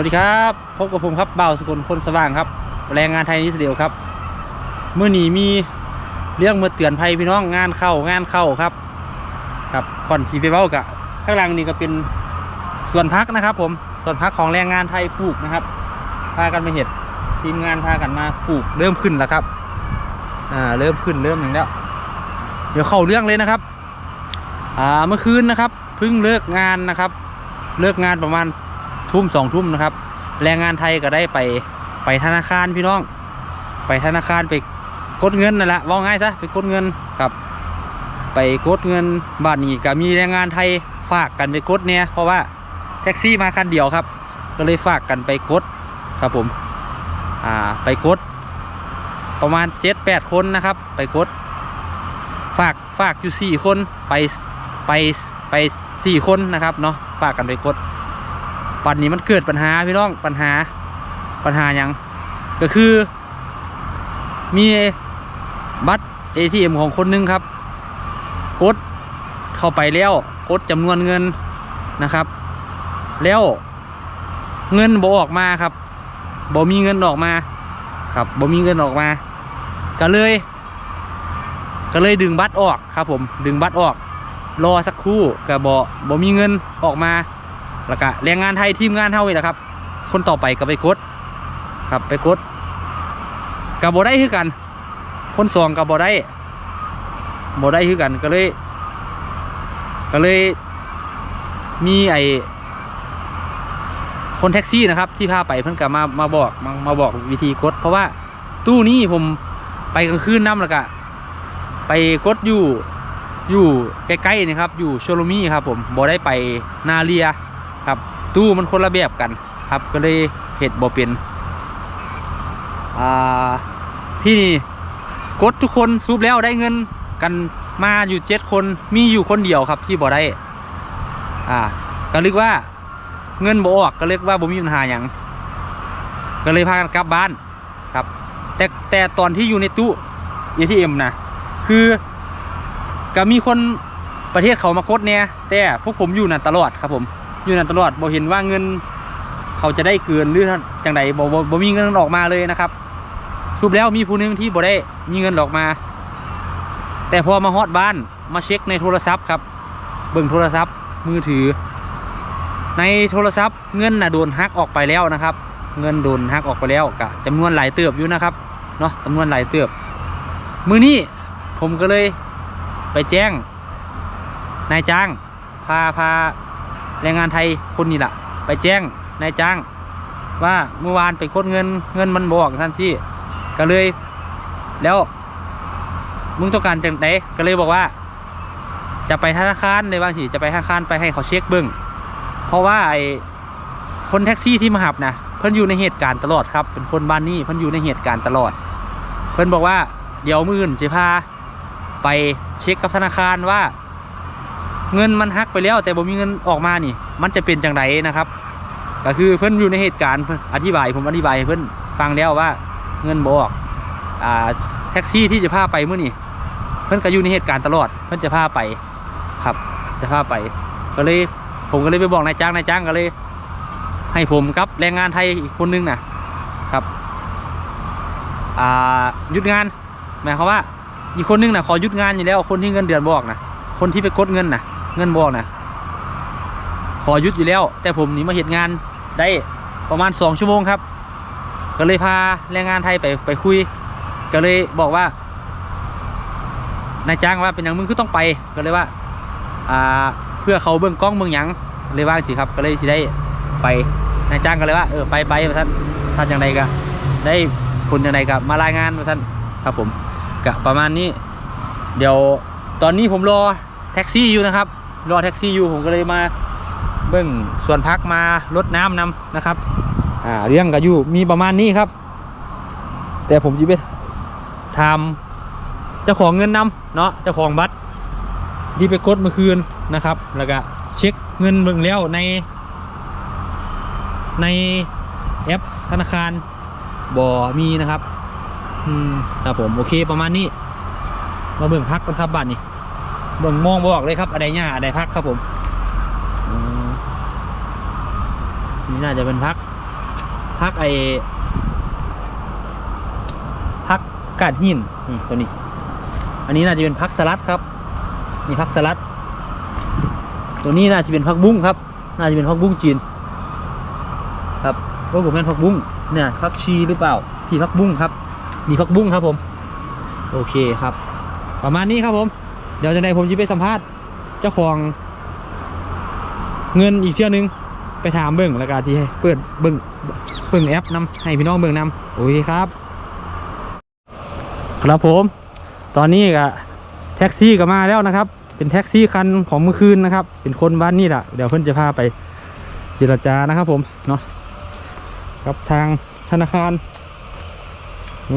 สวัสดีครับพบกับผมครับเบาสกุลคนสว่างครับ แรงงานไทยนิสเดียวครับเมื่อหนีมีเรื่องมาเตือนภัยพี่น้องงานเข้างานเข้าครับ ครับก่อนขี่ไปเบ้ากะข้างหล่างนี่ก็เป็นส่วนพักนะครับ ผมส่วนพักของแรงงานไทยปลูกนะครับพากันไปเห็ดทีมงานพากันมาปลูกเริ่มขึ้นแล้วครับอ่าเริ่มขึ้นเริ่มอย่างแล้ว เดี๋ยวเข้าเรื่องเลยนะครับอ่าเมื่อคืนนะครับเพิ่งเลิกงานนะครับ เลิกงานประมาณ ทุ่มสองทุ่มนะครับ แรงงานไทยก็ได้ไปไปธนาคารพี่น้อง ไปธนาคารไปกดเงินนั่นแหละว่าง่ายซะไปกดเงินครับ ไปกดเงินบ้านนี้ก็มีแรงงานไทยฝากกันไปกดเนี่ยเพราะว่าแท็กซี่มาคันเดียวครับ ก็เลยฝากกันไปกดครับผมอ่าไปกดประมาณเจ็ดแปดคนนะครับ ไปกดฝากฝากอยู่สี่คนไปไปไปสี่คนนะครับเนาะฝากกันไปกด ปันนี้มันเกิดปัญหาพี่น้องปัญหาปัญหาหยังก็คือ มีบัตร ATM ของคนหนึงครับ กดเข้าไปแล้วกดจำนวนเงินนะครับ แล้วเงินบ่ออกมาครับบ่มีเงินออกมา ครับบ่มีเงินออกมา ก็เลย ก็เลยดึงบัตรออกครับผมดึงบัตรออก รอสักครู่ก็บ่บ่มีเงินออกมา แล้วก็แรงงานไทยทีมงานเท่านี่แหละครับ คนต่อไปก็ไปกดครับไปกดกับโบได้คือกัน คนสองกับโบได้โบได้คือกันก็เลย ก็เลย มีไอคนแท็กซี่นะครับ ที่พาไปเพิ่นก็มามาบอกมามาบอกวิธีกด เพราะว่าตู้นี้ผมไปกลางคืนน้ำแล้วก็ไปกดอยู่อยู่ใกล้ๆนี่ครับ อยู่โชโลมี่ครับผมบ่ได้ไปนาเรีย ครับ ตู้มันคนละแบบกันครับก็เลยเห็ดบ่เป็นอ่าที่นี่กดทุกคนซูบแล้วได้เงินกันมาอยู่เจ็ดคนมีอยู่คนเดียวครับที่บ่ได้อ่าก็เรียกว่าเงินบ่ออกก็เรียกว่าบ่มีปัญหาอย่างก็เลยพากันกลับบ้านครับ แต่แต่ตอนที่อยู่ในตู้ ATM นะคือก็มีคนประเทศเขามากดเนี่ยแต่พวกผมอยู่นั่นตลอดครับผม อยู่นั่นตลอดบ่เห็นว่าเงิน เขาจะได้เกินหรือจังใดบ่บ่บ่มีเงินออกมาเลยนะครับสรุปแล้วมีผู้นึงที่บ่ได้มีเงินออกมา แต่พอมาฮอดบ้านมาเช็คในโทรศัพท์ครับ เบิ่งโทรศัพท์มือถือ ในโทรศัพท์เงินน่ะโดนหักออกไปแล้วนะครับ เงินโดนหักออกไปแล้วกะจำนวนหลายเติบอยู่นะครับเนาะจำนวนหลายเติบ มือนี้ผมก็เลยไปแจ้ง นายจ้าง พาพา แรงงานไทยคนนี้แหละไปแจ้งนายจ้าง ว่าเมื่อวานไปกดเงินเงินมันบอกท่านที่ก็เลย แล้ว มึงต้องการจังไหนก็เลยบอกว่า จะไปธนาคารในบางสิจะไปธนาคารไปให้เขาเช็คเบิ้งเพราะว่าไอคนแท็กซี่ที่มาหับนะเพิ่นอยู่ในเหตุการณ์ตลอดครับ เป็นคนบ้านนี้เพิ่นอยู่ในเหตุการณ์ตลอด เพิ่นบอกว่าเดี๋ยวมื่นจะพาไปเช็คกับธนาคารว่า เงินมันหักไปแล้วแต่บ่มีเงินออกมานี่ มันจะเป็นจังไดนะครับ ก็คือเพิ่อนอยู่ในเหตุการณ์อธิบายผมอธิบายเพิ่อนฟังแล้วว่าเงินบอกอ่าแท็กซี่ที่จะพาไปเมื้อนี้เพิ่อนก็อยู่ในเหตุการณ์ตลอด เพิ่อนจะพาไปครับ จะพาไป ก็เลยผมก็เลยไปบอกนายจ้างนายจ้างก็เลย ให้ผมกับแรงงานไทยอีกคนนึงนะครับอ่าหยุดงานหมายความว่า อีกคนนึงนะขอหยุดงานอยู่แล้วคนที่เงินเดือนบอกนะคนที่ไปกดเงินนะ เงินบอกนะขอหยุดอยู่แล้ว แต่ผมหนีมาเหตุงานได้ประมาณสองชั่วโมงครับ ก็เลยพาแรงงานไทยไปไปคุย ก็เลยบอกว่านายจ้างว่าเป็นอย่างมึงคือต้องไปก็เลยว่าอ่าเพื่อเขาเบื้องกล้องเบื้องหยังเลยว่าสิครับ ก็เลยสิได้ไปนายจ้างก็เลยว่าเออไปไปท่านท่านอย่างไรก็ได้ผลอย่างไรก็มารายงานว่าท่านครับผมกะประมาณนี้ เดี๋ยวตอนนี้ผมรอแท็กซี่อยู่นะครับ รอแท็กซี่อยู่ผมก็เลยมาเบิ้งส่วนพักมารดน้ำนำนะครับ อ่าเรื่องก็อยู่มีประมาณนี้ครับ แต่ผมจะไปถามเจ้าของเงินนำเนาะเจ้าของบัตรที่ไปกดเมื่อคืนนะครับ แล้วก็เช็คเงินเบิ่งแล้วใน ในแอปธนาคารบ่มีนะครับ อืมครับผมโอเคประมาณนี้ มาเบิ่งพักกันครับบัตรนี่ เบิ่งมองบอกเลยครับอะไรเนี่ยอะไรพักครับผมอืมนี่น่าจะเป็นพัก พักไอพักกาดหินนี่ตัวนี้ อันนี้น่าจะเป็นพักสลัดครับนี่พักสลัด ตัวนี้น่าจะเป็นพักบุ้งครับ น่าจะเป็นพักบุ้งจีน ครับโอ้ผมเป็นพักบุ้งเนี่ยพักชีหรือเปล่าพี่พักบุ้งครับมีพักบุ้งครับผม โอเคครับ ประมาณนี้ครับผม เดี๋ยวจะได้ผมจะไปสัมภาษณ์เจ้าของเงินอีกเที่ยวหนึงไปถามเบิ่งแล้วก็ที่ให้เปิดเบิ่งเบิ่งแอปนำให้พี่น้องเบิ่งนำโอเคครับ ครับผม ตอนนี้ก็แท็กซี่ก็มาแล้วนะครับ เป็นแท็กซี่คันของเมื่อคืนนะครับ เป็นคนบ้านนี่แหละเดี๋ยวเพิ่อนจะพาไปเจรจานะครับผมเนาะกับทางธนาคาร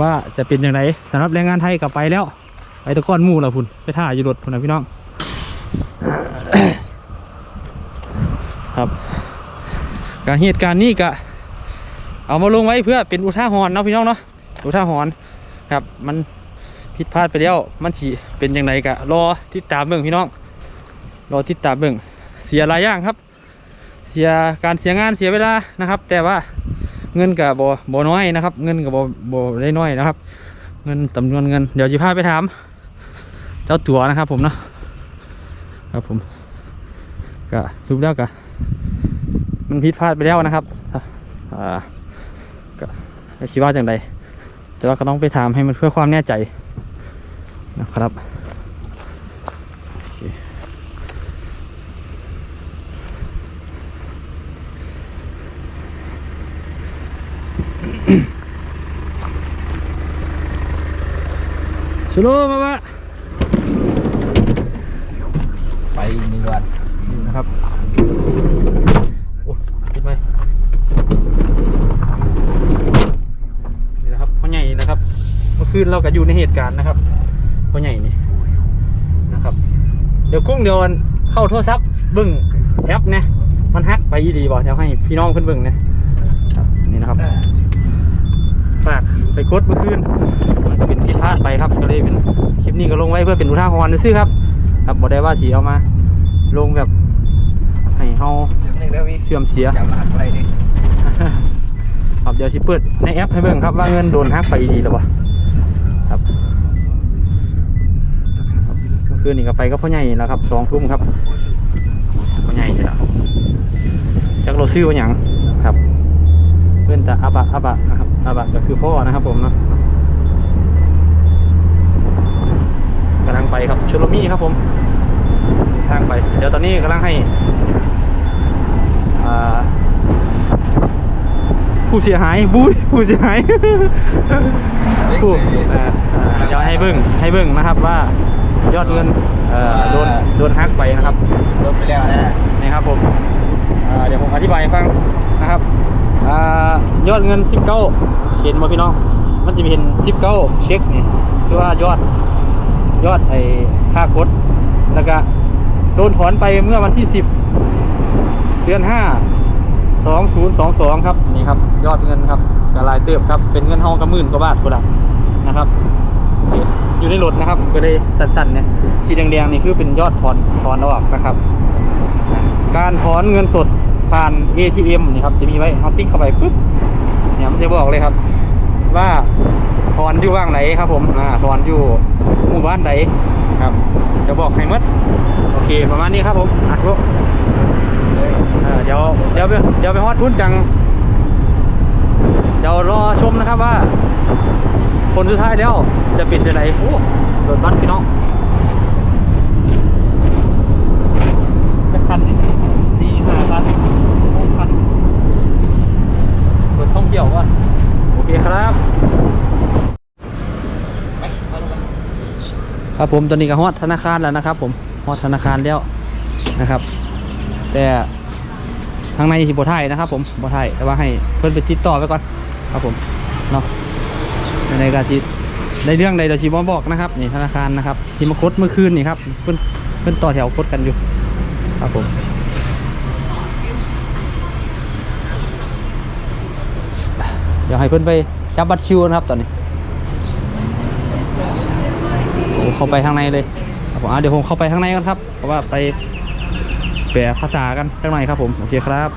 ว่าจะเป็นอย่างไรสำหรับแรงงานไทยกลับไปแล้ว ไปตะก้อนมู่แล้วพุ่นไปท่าอยู่รถพุ่นนะพี่น้องครับการเหตุการณ์นี้ก็เอามาลงไว้เพื่อเป็นอุทาหรณ์เนาะพี่น้องเนาะอุทาหรณ์ครับ มันผิดพลาดไปแล้วมันสิเป็นอย่างไรกะรอติดตามเบิ่งพี่น้อง รอติดตามเบิ่งเสียหลายอย่างครับ เสียการเสียงานเสียเวลานะครับ แต่ว่าเงินกับบ่บ่น้อยนะครับ เงินกับบ่บ่ได้น้อยนะครับ เงินจำนวนเงินเดี๋ยวจะพาไปถาม เจ้าตัวนะครับผมเนาะครับผมก็สุปแล้วก็มันผิดพลาดไปแล้วนะครับอ่าก็คิดว่าอย่างไรแต่ว่าก็ต้องไปถามให้มันเพื่อความแน่ใจนะครับโอเคสโลมาบะ ไปเนือน นี่นะครับโอ้ปิดไหมนี่นะครับพ่อใหญ่นะครับ เมื่อคืนเราก็อยู่ในเหตุการณ์นะครับพ่อใหญ่นี่นะครับ เดี๋ยวกุ้งเดี๋ยวเข้าโทรศัพท์บึ้งแอปนะมันฮักไปอีดีบ่เดี๋ยวให้พี่น้องเพิ่นบิ่งนะนี่นะครับฝากไปกดเมื่อคืนมันก็เป็นผิดพลาดไปครับก็เลยเป็นคลิปนี้ก็ลงไว้เพื่อเป็นอุทาหรณ์ซื่อครับ ครับบ่ได้ว่าสีเอามา ลงแบบ ให้เฮาเดี๋ยวนึงเดี๋ยวมีเสื่อมเสียจำรหัสอะไรดิครับเดี๋ยวสิเปิดในแอปให้เบิ่งครับว่าเงินโดนฮักไปอีดีหรือเปล่าครับเมื่อคืนนี่ก็ไปก็พ่อใหญ่แล้วครับสองทุ่มครับพ่อใหญ่ใช่แล้วจักเราซื้อว่าหยังครับ เพื่อนแต่อาบะอาบะนะครับอาบะก็คือพ่อนะครับผมเนาะกำลังไปครับชุลมี่ครับผม ทางไป เดี๋ยวตอนนี้กำลังให้อ่าผู้เสียหายบุ้ยผู้เสียหายผู้อ่าอ่าเดี๋ยวให้เบิ้งให้เบิ้งนะครับว่ายอดเงินเอ่อโดนโดนฮักไปนะครับลบไปแล้วนะนี่ครับผมอ่าเดี๋ยวผมอธิบายให้ฟังนะครับอ่ายอดเงิน19เห็นบ่พี่น้องมันจะมีเห็น19เช็คนี่คือว่ายอดยอดไอ้ค่ากดแล้วก็ โดนถอนไปเมื่อวันที่ 10 เดือน 5 2022 ครับ นี่ครับ ยอดเงินครับกระลายเติบครับ เป็นเงินห้องกระหมื่นกว่าบาทก็ได้นะครับ อยู่ในรถนะครับ ก็เลยสั้นๆเนี่ย สีแดงๆนี่คือเป็นยอดถอนถอนออกนะครับ การถอนเงินสดผ่าน ATM นี่ครับ จะมีไว้เอาติ๊กเข้าไปปุ๊บ เนี่ยมันจะบอกเลยครับ ว่าถอนอยู่ว่างไหนครับผมอ่าถอนอยู่หมู่บ้านไหนครับ จะบอกให้หมด เคประมาณนี้ครับผมอะลูกเออเดี๋ยวเดี๋ยวไปเดี๋ยวไปฮอดพุ่นจัง เดี๋ยวรอชมนะครับว่า คนสุดท้ายแล้วจะเป็นจะไหนโอ้รถบัสพี่น้องจะคันนี่สี่ห้าคันหกคันรถท่องเที่ยววะโอเคครับไปเอาลงมาครับผมตอนนี้ก็ฮอดธนาคารแล้วนะครับผม ฮอธนาคารแล้วนะครับ แต่ทางในสิบไทยนะครับ ผมบไทยแต่ว่าให้เพิ่นไปติดต่อไว้ก่อนครับผมเนาะในการที่ในเรื่องใดเราชีบอบอกนะครับนี่ธนาคารนะครับ ที่มาคดเมื่อคืนนี่ครับเพิ่นเพิ่นต่อแถวคดกันอยู่ ครับผมเดี๋ยวให้เพิ่อนไปจับบัตรคิวนะครับตอนนี้โอ้เข้าไปข้างในเลย ครับผมอะเดี๋ยวผมเข้าไปข้างในกันครับ เพราะว่าไปแปลภาษากันจังหน่อยครับผม โอเคครับ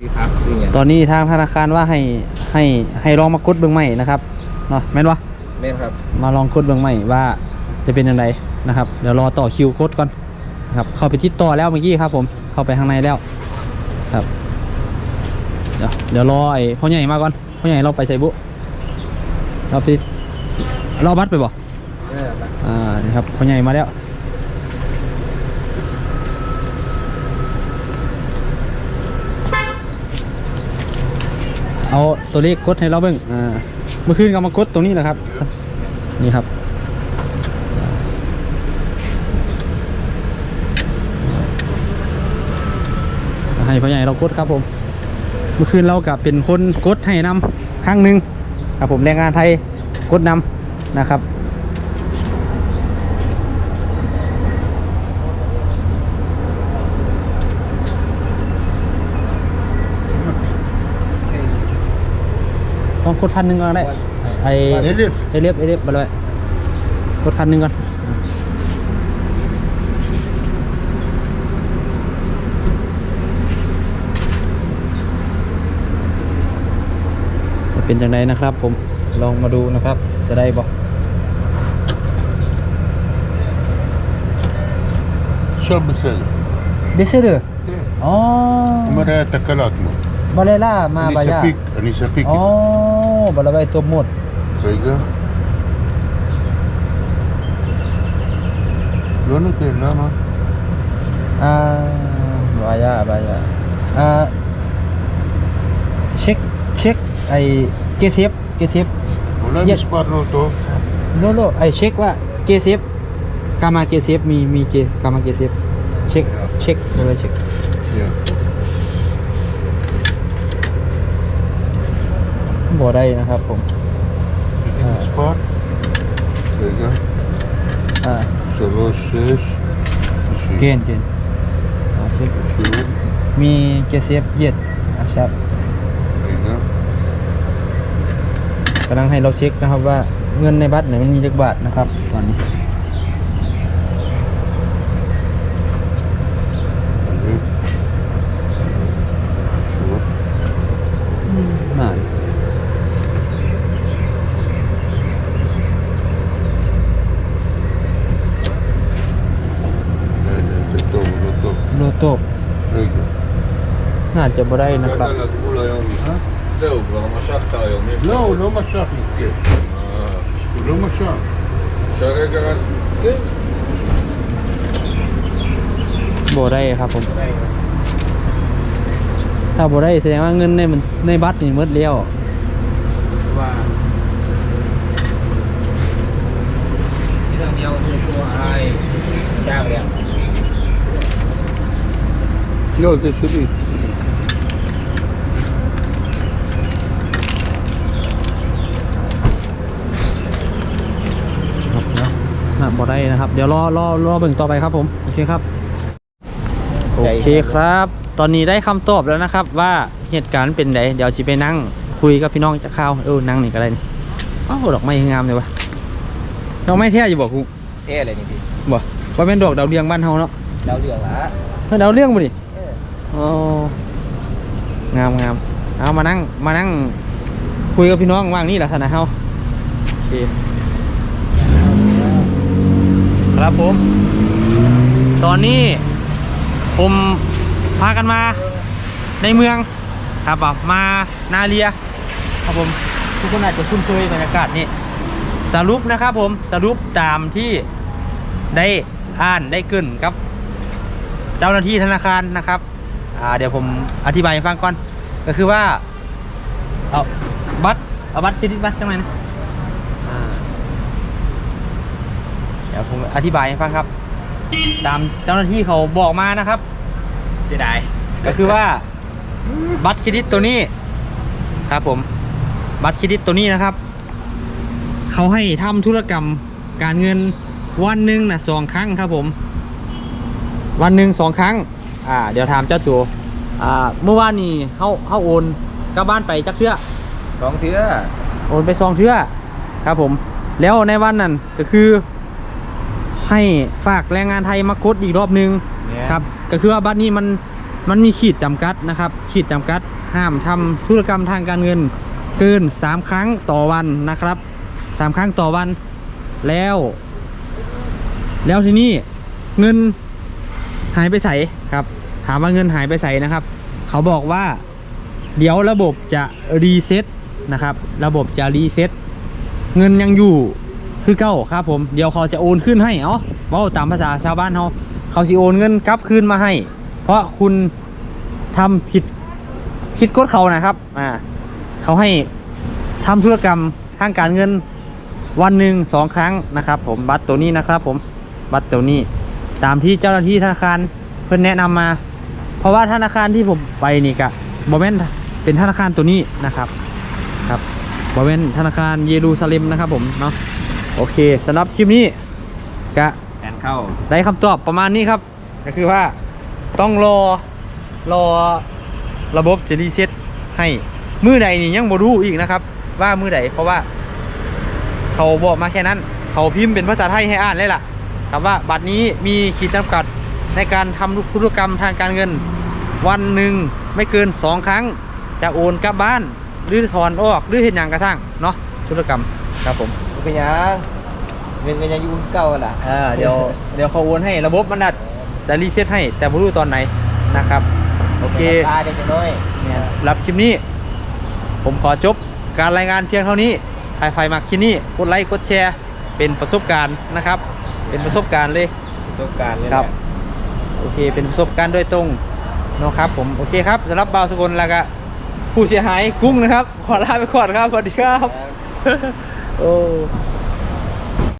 พี่ครับซื้ออย่างตอนนี้ทางธนาคารว่าให้ให้ให้ลองมากดเบื้องใหม่นะครับเนาะแม่นวะเล่นครับ มาลองกดเบื้องใหม่ว่าจะเป็นยังไงนะครับ เดี๋ยวรอต่อคิวกดก่อนนะครับเข้าไปติดต่อแล้วเมื่อกี้ครับ ผมเข้าไปข้างในแล้วครับ เดี๋ยวเดี๋ยวรอไอ้พ่อใหญ่มาก่อนพ่อใหญ่เราไปใส่บุเราไปเราบัตรไปบ่เออมา นี่ครับพ่อใหญ่มาแล้วเอาตัวเลขกดให้เราเบิ่งอ่าเมื่อคืนก็มากดตรงนี้แหละครับ นี่ครับ ให้พ่อใหญ่เรากดครับผม เมื่อคืนเรากับเป็นคนกดให้นำครั้งหนึ่งครับผมแรงงานไทยกดนำนะครับ กดคันหนึ่งก่อนได้ไอเอลิฟเอลิฟเอลิฟไปเลยกดคันหนึ่งก่อนจะเป็นจังไดนะครับ ผมลองมาดูนะครับ จะได้บอกเชอบเบเซอร์เบเซอร์อ๋อมาเรตะกลัดมั้งบาเลล่ามาบายาอันนี้สปิกอันนี้สปิกอ๋อ balaway to mot. Kaiga. Lono ke nama? Ah, baya baya. Ah, check check ไอ้เกซิฟเกซิฟ Wala Yes. yes. spot no to. โนโนไอเช็คว่าเกซิฟกามาเกซิฟมีมีเกกามาเกซิฟเช็คเช็คเลยเช็ค Yeah. บ่ได้นะครับผม Sport. Venga, อ่า solo 6. เกนเกนอ่าเช็มีเกเซฟเย็ดอะครับ Venga, กำลังให้เราเช็คนะครับว่าเงินในบัตรไหนมันมีจักบาทนะครับตอนนี้ น่าจะบ่ได้นะครับ הגעת לגבול היום. זהו, כבר משכת היום. יש לא, לך- הוא לא משך מסכן אה, הוא לא משך אפשר רגע אז... כן. บ่ได้ครับผม ถ้าบ่ได้แสดงว่าเงินในมันในบัตรนี่หมดแล้ว ว่าที่ทางเดียวคือตัวอะไรยากเลยอะ לא, זה שלי ครับ บ่ได้นะครับ เดี๋ยวรอรอรอเบิ่งต่อไปครับผม โอเคครับ โอเคครับ ตอนนี้ได้คำตอบแล้วนะครับ ว่าเหตุการณ์เป็นไงเดี๋ยวชิไปนั่งคุยกับพี่น้องจะเข้าวเออนั่งนี่ก็ได้นี่อ้าวดอกไม้งามเลยวะดอกไม้แท้อยู่บอกกูเท่เลยนี่พี่บ่ว่าเป็นดอกดาวเรืองบ้านเฮาเนาะดาวเรืองละเฮ้ยดาวเรืองบ่ดิเอออ๋องามงามเอามานั่งมานั่งคุยกับพี่น้องว่างนี่แหละสนะเฮาโอเค ครับผม ตอนนี้ผมพากันมาในเมืองครับแบบมานาเรียครับผมทุกคนอาจจะคุ้นเคยบรรยากาศนี่สรุปนะครับผมสรุปตามที่ได้อ่านได้กรินครับ เจ้าหน้าที่ธนาคารนะครับเดี๋ยวผมอธิบายให้ฟังก่อน ก็คือว่าเอาบัตรเอาบัตรเครดิตบัตรจังไหนนะอ่า เดี๋ยวผมอธิบายให้ฟังครับ ตามเจ้าหน้าที่เขาบอกมานะครับ เสียดายก็คือว่าบัตรเครดิตตัวนี้ครับผม บัตรเครดิตตัวนี้นะครับ เขาให้ทำธุรกรรมการเงินวันหนึ่งนะสองครั้งครับผม วันหนึ่งสองครั้ง อ่า เดี๋ยวถามเจ้าตัวอ่าเมื่อวานนี้เขาเขาโอนกลับบ้านไปจักเทื่อสองเทื่อโอนไปสองเทื่อครับผม แล้วในวันนั้นก็คือ ให้ฝากแรงงานไทยมากดอีกรอบนึงเนี่ยครับก็คือว่าบัตรนี้มันมันมีขีดจำกัดนะครับ ขีดจำกัดห้ามทำธุรกรรมทางการเงินเกิน 3 ครั้งต่อวันนะครับ 3 ครั้งต่อวันแล้ว แล้วทีนี้เงินหายไปใสครับ ถามว่าเงินหายไปใสนะครับ เขาบอกว่า เดี๋ยวระบบจะรีเซ็ตนะครับ ระบบจะรีเซ็ตเงินยังอยู่ คือเก้าครับผมเดี๋ยวเขาจะโอนขึ้นให้เอ้าเว่าตามภาษาชาวบ้านเขาเขาสิโอนเงินกลับคืนมาให้ เพราะคุณทำผิดผิดกฎเขานะครับอ่าเขาให้ทำธุรกรรมทางการเงินวันหนึ่งสองครั้งนะครับ ผมบัตรตัวนี้นะครับ ผมบัตรตัวนี้ตามที่เจ้าหน้าที่ธนาคารเพิ่อนแนะนำมา เพราะว่าธนาคารที่ผมไปนี่กะบอเมนเป็นธนาคารตัวนี้นะครับครับบอเมนธนาคารเยรูซาเล็มนะครับผมเนาะ โอเคสำหรับคลิปนี้กะแอนเข้าได้คำตอบประมาณนี้ครับ ก็คือว่าต้องรอรอระบบจะรีเซ็ตให้มือใดนี่ยังบ่รู้อีกนะครับ ว่ามือใดเพราะว่า เขาบอกมาแค่นั้น เขาพิมพ์เป็นภาษาไทยให้อ่านเลยล่ะครับว่าบัตรนี้มีขีดจำกัดในการทำธุรกรรมทางการเงิน วันหนึ่งไม่เกิน2ครั้ง จะโอนกลับบ้าน หรือถอนออกหรือเห็นอย่างกระทั่งเนาะธุรกรรมครับผม เป็นหยังเงินก็ยังอยู่เก่าล่ะอ่าเดี๋ยวเดี๋ยวเขาโอนให้ระบบมันน่ะจะรีเซ็ตให้แต่ไม่รู้ตอนไหนนะครับ โอเค ตาเด็กน้อย เนี่ยรับคลิปนี้ ผมขอจบการรายงานเพียงเท่านี้ใครใครมาคลิปนี้กดไลค์กดแชร์ เป็นประสบการณ์นะครับ เป็นประสบการณ์เลย ประสบการณ์เลยครับ โอเค เป็นประสบการณ์โดยตรงเนาะครับ ผมโอเคครับสำหรับบ่าวสกลแล้วก็ผู้เสียหายกุ้งนะครับ ขอลาไปก่อนครับสวัสดีครับโอ้แ